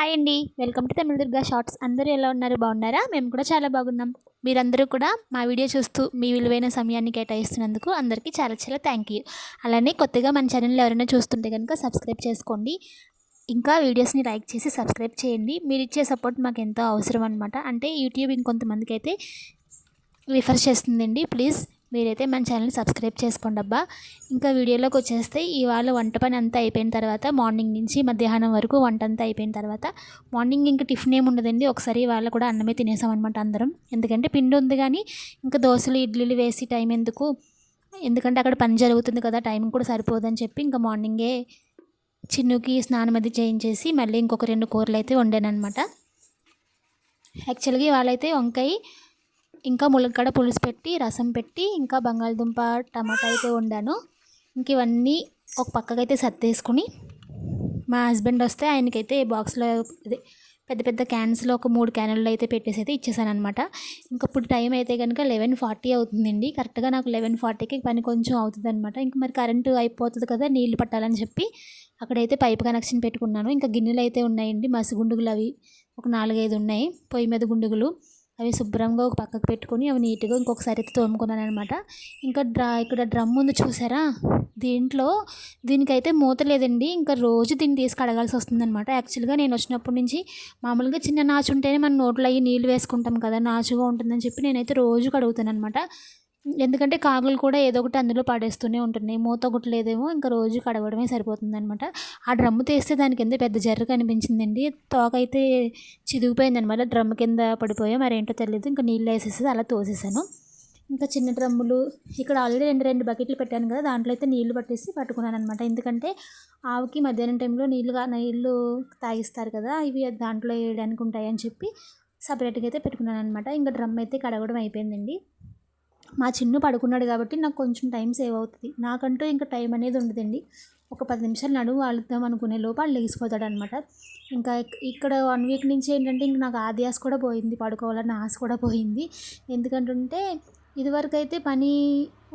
Hi అండి. Welcome to Tamil Durga shorts. అందరూ ఎలా ఉన్నారు? బాగున్నారా? మేము కూడా చాలా బాగున్నాం. మీరందరూ కూడా మా వీడియో చూస్తూ మీ విలువైన సమయాన్ని కేటాయిస్తున్నందుకు అందరికీ చాలా చాలా థ్యాంక్ యూ అలానే కొత్తగా మన ఛానల్ ఎవరైనా చూస్తుంటే కనుక సబ్స్క్రైబ్ చేసుకోండి. ఇంకా వీడియోస్ని లైక్ చేసి సబ్స్క్రైబ్ చేయండి. మీరు ఇచ్చే సపోర్ట్ మాకు ఎంతో అవసరం అనమాట అంటే యూట్యూబ్ ఇంకొంతమందికి అయితే రిఫర్ చేస్తుందండి. ప్లీజ్ మీరైతే మన ఛానల్ సబ్స్క్రైబ్ చేసుకోండి అబ్బా ఇంకా వీడియోలోకి వచ్చేస్తే ఇవాళ వంట పని అంతా అయిపోయిన తర్వాత మార్నింగ్ నుంచి మధ్యాహ్నం వరకు వంట అంతా అయిపోయిన తర్వాత మార్నింగ్ ఇంకా టిఫిన్ ఏమి ఉండదండి. ఒకసారి ఇవాళ కూడా అన్నమే తినేసాం అనమాట అందరం. ఎందుకంటే పిండి ఉంది కానీ ఇంకా దోశలు ఇడ్లీలు వేసి టైం ఎందుకు? ఎందుకంటే అక్కడ పని జరుగుతుంది కదా టైం కూడా సరిపోదని చెప్పి ఇంకా మార్నింగే చిన్నుకి స్నానం అది చేయించేసి మళ్ళీ ఇంకొక రెండు కూరలు అయితే వండాను అనమాట యాక్చువల్గా వాళ్ళైతే వంకాయ ఇంకా ములక్కడ పులుసు పెట్టి రసం పెట్టి ఇంకా బంగాళదుంప టమాటా అయితే వండాను. ఇంక ఇవన్నీ ఒక పక్కకైతే సర్దేసుకుని మా హస్బెండ్ వస్తే ఆయనకైతే బాక్స్లో అదే పెద్ద పెద్ద క్యాన్స్లో ఒక మూడు క్యాన్లు అయితే పెట్టేసి అయితే ఇచ్చేసాను అనమాట ఇంకా ఇప్పుడు టైం అయితే కనుక లెవెన్ ఫార్టీ అవుతుందండి. కరెక్ట్గా నాకు లెవెన్ ఫార్టీకి పని కొంచెం అవుతుంది అనమాట ఇంకా మరి కరెంటు అయిపోతుంది కదా నీళ్ళు పట్టాలని చెప్పి అక్కడైతే పైప్ కనెక్షన్ పెట్టుకున్నాను. ఇంకా గిన్నెలు అయితే ఉన్నాయండి మసిగుండుగులు అవి ఒక నాలుగైదు ఉన్నాయి. పొయ్యి మీద గుండుగులు. అవి శుభ్రంగా ఒక పక్కకు పెట్టుకొని అవి నీట్గా ఇంకొకసారి అయితే తోముకున్నాను అనమాట ఇంకా డ్రా ఇక్కడ డ్రమ్ ఉంది చూసారా? దీంట్లో దీనికైతే మూత లేదండి. ఇంకా రోజు దీన్ని తీసి కడగాల్సి వస్తుంది అనమాట యాక్చువల్గా నేను వచ్చినప్పటి నుంచి మామూలుగా చిన్న నాచు ఉంటేనే మనం నోట్లో అయ్యి నీళ్ళు వేసుకుంటాం కదా నాచుగా ఉంటుందని చెప్పి నేనైతే రోజు కడుగుతాను అనమాట ఎందుకంటే కాకులు కూడా ఏదో ఒకటి అందులో పడేస్తూనే ఉంటున్నాయి. మూత ఒకటి లేదేమో ఇంకా రోజు కడగడమే సరిపోతుంది అనమాట ఆ డ్రమ్ము తీస్తే దాని కింద పెద్ద జర్ర కనిపించిందండి. తోక అయితే చిదిగిపోయింది అనమాట. డ్రమ్ కింద పడిపోయా మరేంటో తెలియదు ఇంకా నీళ్ళు వేసేసి అలా తోసేసాను. ఇంకా చిన్న డ్రమ్ములు ఇక్కడ ఆల్రెడీ రెండు రెండు బకెట్లు పెట్టాను కదా దాంట్లో అయితే నీళ్ళు పట్టేసి పట్టుకున్నాను అనమాట. ఎందుకంటే ఆవుకి మధ్యాహ్నం టైంలో నీళ్ళు నీళ్ళు తాగిస్తారు కదా ఇవి దాంట్లో వేయడానికి ఉంటాయని చెప్పి సపరేట్గా అయితే పెట్టుకున్నాను అనమాట. ఇంకా డ్రమ్ అయితే కడగడం అయిపోయిందండి. మా చిన్ను పడుకున్నాడు కాబట్టి నాకు కొంచెం టైం సేవ్ అవుతుంది. నాకంటూ ఇంకా టైం అనేది ఉండదండి. ఒక పది నిమిషాలు నడువు వాళ్తాం అనుకునే లోపు వాళ్ళు లేచిపోతాడు అనమాట ఇంకా ఇక్కడ వన్ వీక్ నుంచి ఏంటంటే ఇంక నాకు ఆది ఆశ కూడా పోయింది. పడుకోవాలన్న ఆశ కూడా పోయింది. ఎందుకంటుంటే ఇదివరకు అయితే పని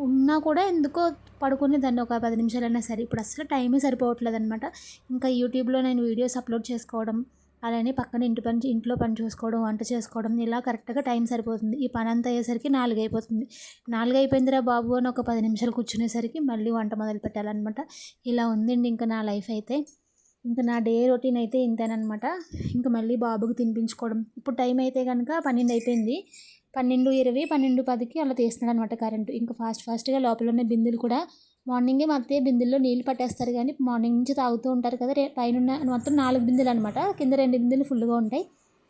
ఉన్నా కూడా ఎందుకో పడుకునే దాన్ని ఒక పది నిమిషాలైనా సరే. ఇప్పుడు అసలు టైమే సరిపోవట్లేదు అనమాట ఇంకా యూట్యూబ్లో నేను వీడియోస్ అప్లోడ్ చేసుకోవడం అలానే పక్కన ఇంటి పని ఇంట్లో పని చూసుకోవడం వంట చేసుకోవడం ఇలా కరెక్ట్గా టైం సరిపోతుంది. ఈ పని అంతా అయ్యేసరికి నాలుగు అయిపోతుంది నాలుగు అయిపోయిందిరా బాబు అని ఒక పది నిమిషాలు కూర్చునేసరికి మళ్ళీ వంట మొదలు పెట్టాలన్నమాట. ఇలా ఉందండి ఇంకా నా లైఫ్ అయితే. ఇంకా నా డే రొటీన్ అయితే ఇంతేనమాట ఇంకా మళ్ళీ బాబుకి తినిపించుకోవడం. ఇప్పుడు టైం అయితే కనుక పన్నెండు అయిపోయింది పన్నెండు ఇరవై పన్నెండు పదికి అలా తీస్తున్నాడు అనమాట కరెంటు. ఇంకా ఫాస్ట్ ఫాస్ట్గా లోపల ఉన్న బిందులు కూడా మార్నింగే మా అత్తయ్య బిందెల్లో నీళ్ళు పట్టేస్తారు కానీ మార్నింగ్ నుంచి తాగుతూ ఉంటారు కదా. రే పైన మొత్తం నాలుగు బిందెలు అనమాట కింద రెండు బిందెలు ఫుల్గా ఉంటాయి.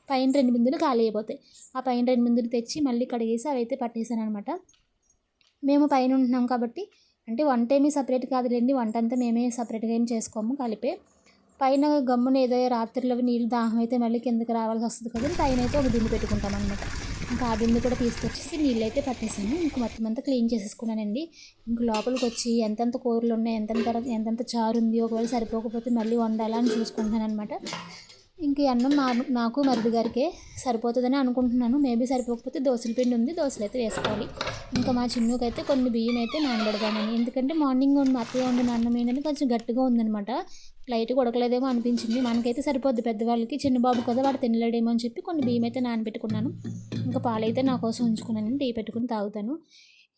పైన రెండు బిందెలు ఖాళీ అయిపోతాయి. ఆ పైన రెండు బిందెలు తెచ్చి మళ్ళీ కడిగేసి అవి అయితే పట్టేశాను అనమాట మేము పైన ఉంటున్నాం కాబట్టి అంటే వంట ఏమీ సపరేట్ కాదులేండి. వంట అంతా మేమే సపరేట్గా ఏం చేసుకోము కలిపే. పైన గమ్మున ఏదో రాత్రిలో నీళ్ళు దాహం అయితే మళ్ళీ కిందకి రావాల్సి వస్తుంది కదా. పైన అయితే ఒక బిందు పెట్టుకుంటాం అనమాట ఇంకా ఆ కూడా తీసుకొచ్చేసి నీళ్ళు అయితే పట్టేసాను. ఇంక మొత్తం అంతా క్లీన్ చేసేసుకున్నానండి. ఇంక లోపలికి వచ్చి ఎంతెంత కూరలు ఉన్నాయి ఎంతెంత ఎంతెంత చారు ఉంది ఒకవేళ సరిపోకపోతే మళ్ళీ వండాలా అని చూసుకుంటాను అనమాట ఇంక అన్నం మా నాకు మరిది గారికే సరిపోతుందని అనుకుంటున్నాను. మేబీ సరిపోకపోతే దోశల పిండి ఉంది దోశలు అయితే వేసుకోవాలి. ఇంకా మా చిన్నుకైతే కొన్ని బియ్యం అయితే నానబెడదామని. ఎందుకంటే మార్నింగ్ మా అత్తయ్య వండిన అన్నం ఏంటంటే కొంచెం గట్టిగా ఉందనమాట లైట్గా ఉడకలేదేమో అనిపించింది. మనకైతే సరిపోద్ది పెద్దవాళ్ళకి. చిన్న బాబు కదా వాడు తినలేడేమో అని చెప్పి కొన్ని బియ్యం అయితే నానబెట్టుకున్నాను. ఇంకా పాలైతే నా కోసం ఉంచుకున్నాను. టీ పెట్టుకుని తాగుతాను.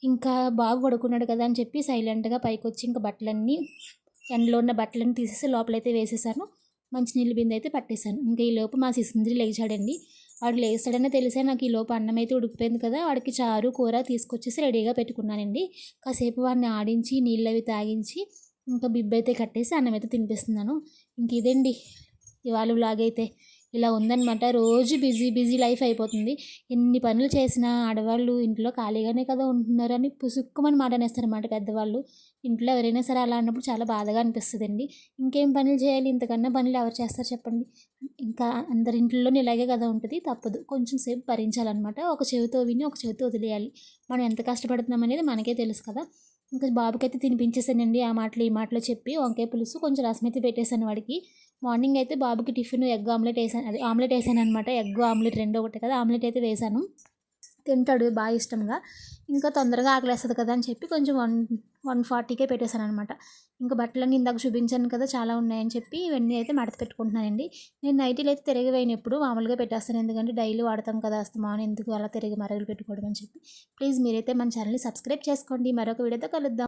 ఇంకా బాబు పడుకున్నాడు కదా అని చెప్పి సైలెంట్గా పైకి వచ్చి ఇంకా బట్టలన్నీ ఎండలో ఉన్న బట్టలన్నీ తీసేసి లోపలైతే వేసేసాను. మంచినీళ్ళు బిందె అయితే పట్టేశాను. ఇంకా ఈ లోపు మా సిసింద్రి లేచాడండి. వాడు లేస్తాడనే తెలిసే నాకు ఈ లోపు అన్నం అయితే ఉడికిపోయింది కదా వాడికి చారు కూర తీసుకొచ్చేసి రెడీగా పెట్టుకున్నానండి. కాసేపు వాడిని ఆడించి నీళ్ళు అవి తాగించి ఇంకా బిబ్బైతే అయితే కట్టేసి అన్నం అయితే తినిపిస్తున్నాను. ఇంక ఇదండి. ఇవాళ లాగైతే ఇలా ఉందన్నమాట. రోజు బిజీ బిజీ లైఫ్ అయిపోతుంది. ఎన్ని పనులు చేసినా ఆడవాళ్ళు ఇంట్లో ఖాళీగానే కదా ఉంటున్నారని పుసుక్కుమని మాట అనేస్తారన్నమాట పెద్దవాళ్ళు. ఇంట్లో ఎవరైనా సరే అలా అన్నప్పుడు చాలా బాధగా అనిపిస్తుందండి. ఇంకేం పనులు చేయాలి? ఇంతకన్నా పనులు ఎవరు చేస్తారు చెప్పండి? ఇంకా అందరి ఇంట్లోనే ఇలాగే కదా ఉంటుంది. తప్పదు. కొంచెం సేపు భరించాలన్నమాట. ఒక చెవితో విని ఒక చెవితో వదిలేయాలి. మనం ఎంత కష్టపడుతున్నాం అనేది మనకే తెలుసు కదా. ఇంకా బాబుకైతే తినిపించేసానండి. ఆ మాటలు ఈ మాటలు చెప్పి వంకాయ పులుసు కొంచెం రసం అయితే పెట్టేశాను వాడికి. మార్నింగ్ అయితే బాబుకి టిఫిన్ ఎగ్ ఆమ్లెట్ వేసాను. అది ఆమ్లెట్ వేసాను అనమాట ఎగ్ ఆమ్లెట్ రెండు ఒకటి కదా. ఆమ్లెట్ అయితే వేసాను. తింటాడు బాగా ఇష్టంగా. ఇంకా తొందరగా ఆకలేస్తుంది కదా అని చెప్పి కొంచెం వన్ వన్ ఫార్టీకే పెట్టేశాను అనమాట ఇంకా బట్టలన్నీ ఇందాక చూపించాను కదా చాలా ఉన్నాయని చెప్పి ఇవన్నీ అయితే మడత పెట్టుకుంటున్నానండి. నేను నైటీలు అయితే తిరిగి ఎప్పుడు మామూలుగా పెట్టేస్తాను. ఎందుకంటే డైలీ వాడతాం కదా అస్తమానం ఎందుకు అలా తిరిగి మరగలు పెట్టుకోవడం అని చెప్పి. ప్లీజ్ మీరైతే మన ఛానల్ని సబ్స్క్రైబ్ చేసుకోండి. మరొక వీడియోతో కలుద్దాం.